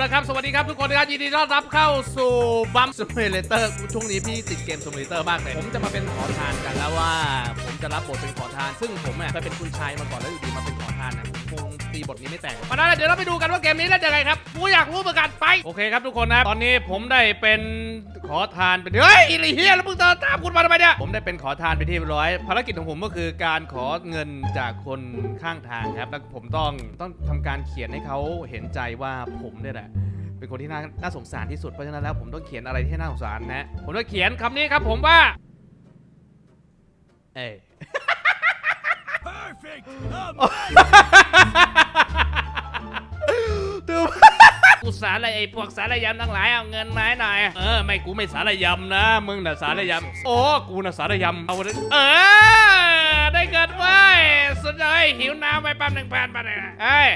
นะครับ สวัสดีครับทุกคนนะครับยินดีต้อนรับเข้าสู่บัมสม m เลเตอร์ช่วงนี้พี่ติดเกมสม m เลเตอร์มากเลย ผมจะมาเป็นขอทานกันแล้วว่า ผมจะรับบทเป็นขอทาน ซึ่งผมเนี่ยเคยเป็นคุณชายมาก่อนแล้วอยู่ดีมาเป็นขอทานนะคง ตีบทนี้ไม่แตกมาแล้วเดี๋ยวเราไปดูกันว่าเกมนี้เล่นยังไงครับกูอยากรู้เหมือนกันไปโอเคครับทุกคนนะตอนนี้ผมได้เป็นขอทานเป็นเฮ้ยอีหลีเฮียแล้วมึงเดินตามคุณมาทำไมเนี่ยผมได้เป็นขอทานไปนที่เรียบร้อยภารกิจของผมก็คือการขอเงินจากคนข้างทางครับแล้วผมต้องต้องทำการเขียนให้เขาเห็นใจว่าผมเนี่ยแหละเป็นคนที่น่าน่าสงสารที่สุดเพราะฉะนั้นแล้วผมต้องเขียนอะไรที่น่าสงสารนะผมจะเขียนคำนี้ครับผมว่า เอ้ย Perfect! ารอะไรไอ้พวกสารยำทั้งหลายเอาเงินมาให้หน่อย เออไม่กูไม่สารยำนะ มึงน่ะสารยำโอ้กูน่ะสารยำเอาเลยเออได้เงินไว้ยสุดเลยหิวน้ำไปปั๊มหนึ่งพันไปเลยนะเอ้ย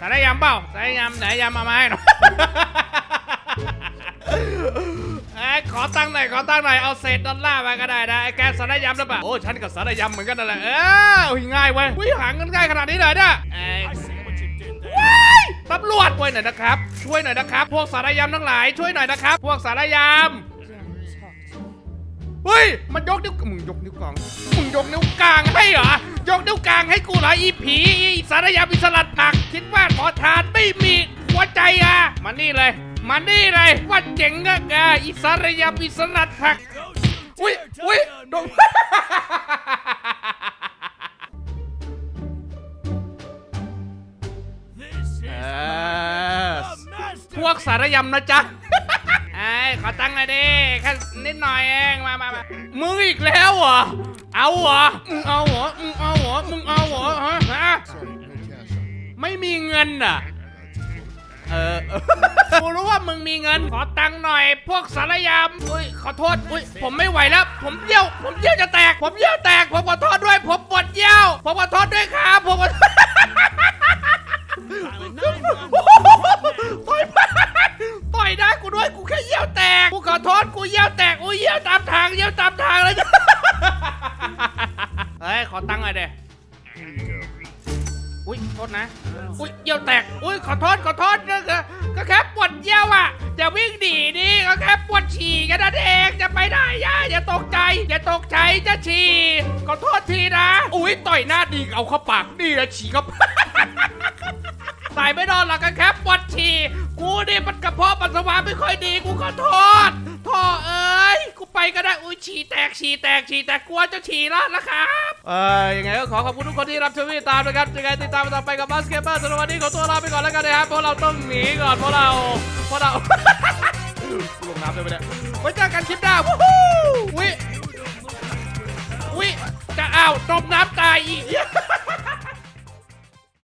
สารยำเปล่าสารยำไหนยำมามาให้หน่อยไอ้ยขอตังค์หน่อยขอตังค์หน่อยเอาเศษดอลลาร์มาก็ได้นะไอ้แกสารยำหรือเปล่าโอ้ฉันกับสารยำเหมือนกันนั่นแหละเอออุ๊ยง่ายเว้ยอุ้ยหาเงินง่ายขนาดนี้เลยเนี่ย ตำรวจช่วยหน่อยนะครับ ช่วยหน่อยนะครับ พวกสารยำทั้งหลายช่วยหน่อยนะครับ พวกสารยำเฮ้ยมันยกนิ้วมึงยกนิ้วกลางมึงยกนิ้วกลางให้เหรอยกนิ้วกลางให้กูเหรออีผีอีสารยำอิสลัดผักคิดว่าขอทานไม่มีหัวใจอะมานี่เลยมานี่เลยว่าเจ๋งอะกอีสารยำอิสลัดผัก วกสารยำนะจ๊ะไอ้ขอตังค์หน่อยดิแค่นิดหน่อยเองมามามามึงอีกแล้วเหรอเอาเหรอมึงเอาเหรอมึงเอาเหรอมึงเอาเหรอฮะฮะไม่มีเงินอะเออกูรู้ว่ามึงมีเงิน ขอตังค์หน่อย พวกสารยำอุ้ยขอโทษอุ้ยผมไม่ไหวแล้ว ผมเยี่ยว ผมเยี่ยวจะแตก ผมเยี่ยวแตก ผมขอโทษด้วย ผมปวดเยี่ยว ผมขอโทษด้วยครับ กกูขอโทษกูเยี่ยวแตกอุ้ยเยี่ยวตามทางเยี่ยวตามทางเลย เฮ้ยขอตังค์หน่อยเด้อุ้ยโทษนะ อุ้ยเยี่ยวแตก อุ้ยขอโทษขอโทษก็ก็ก็แค่ปวดเยี่ยวอะจะวิ่งหนีดิก็แค่ปวดฉี่กันนั่นเองจะไปได้ย่าอย่าตกใจอย่าตกใจจะฉี่ขอโทษทีนะ อุ้ยต่อยหน้าดีเอาเข้าปากนี่นะฉี่เข้าตายไม่นอนหรอกก็แค่ปวด ฉี่กูนี่มันกระเพาะปัสสาวะไม่ค่อยดีกูขอโทษท่อเอ้ยกูไปก็ได้อุ้ยฉี่แตกฉี่แตกฉี่แตกกลัวจะฉี่แล้วนะครับเออยังไงก็ขอขอบคุณทุกคนที่รับชมติดตามนะครับยังไงติดตามต่อไปกับบาสเกตบอลสำหรับวันนี้ขอตัวลาไปก่อนแล้วกันนะครับเพราะเราต้องหนีก่อนเพราะเราเพราะเราลงน้ำได้ไหมเนี่ยไว้เจอกันคลิปหน้าวู้ฮู้วิวิจะอ้าวจมน้ำตายอีก